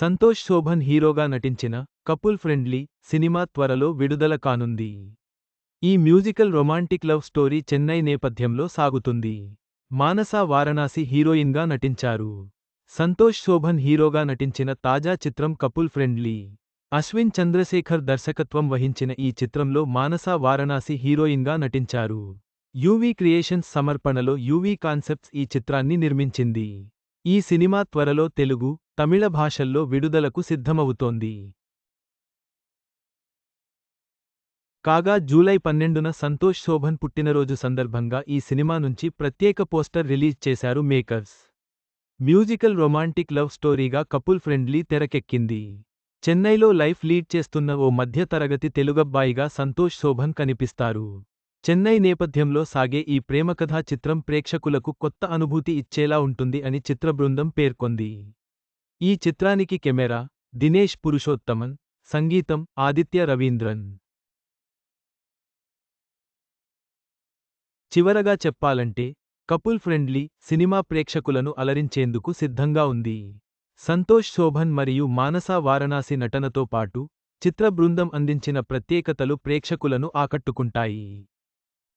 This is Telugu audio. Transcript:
సంతోష్ శోభన్ హీరోగా నటించిన కపుల్ ఫ్రెండ్లీ సినిమా త్వరలో విడుదల కానుంది. ఈ musical romantic love story Chennai నేపథ్యంలో సాగుతుంది. మానస వారణాసి హీరోయిన్గా నటించారు. సంతోష్ శోభన్ హీరోగా నటించిన తాజా చిత్రం కపుల్ ఫ్రెండ్లీ. అశ్విన్ చంద్రశేఖర్ దర్శకత్వం వహించిన ఈ చిత్రంలో మానస వారణాసి హీరోయిన్గా నటించారు. యూవీ క్రియేషన్స్ సమర్పణలో యూవీ కాన్సెప్ట్స్ ఈ చిత్రాన్ని నిర్మించింది. ఈ సినిమా త్వరలో తెలుగు తమిళ భాషల్లో విడుదలకు సిద్ధమవుతోంది. కాగా జూలై పన్నెండున సంతోష్ శోభన్ పుట్టినరోజు సందర్భంగా ఈ సినిమా నుంచి ప్రత్యేక పోస్టర్ రిలీజ్ చేశారు మేకర్స్. మ్యూజికల్ రొమాంటిక్ లవ్ స్టోరీగా కపుల్ ఫ్రెండ్లీ తెరకెక్కింది. చెన్నైలో లైఫ్ లీడ్ చేస్తున్న ఓ మధ్యతరగతి తెలుగబ్బాయిగా సంతోష్ శోభన్ కనిపిస్తారు. చెన్నై నేపథ్యంలో సాగే ఈ ప్రేమకథా చిత్రం ప్రేక్షకులకు కొత్త అనుభూతి ఇచ్చేలా ఉంటుంది అని చిత్రబృందం పేర్కొంది. ఈ చిత్రానికి కెమెరా దినేష్ పురుషోత్తమన్ సంగీతం ఆదిత్య రవీంద్రన్. చివరగా చెప్పాలంటే కపుల్ ఫ్రెండ్లీ సినిమా ప్రేక్షకులను అలరించేందుకు సిద్ధంగా ఉంది. సంతోష్ శోభన్ మరియు మానసా వారణాసి నటనతో పాటు చిత్ర బృందం అందించిన ప్రత్యేకతలు ప్రేక్షకులను ఆకట్టుకుంటాయి.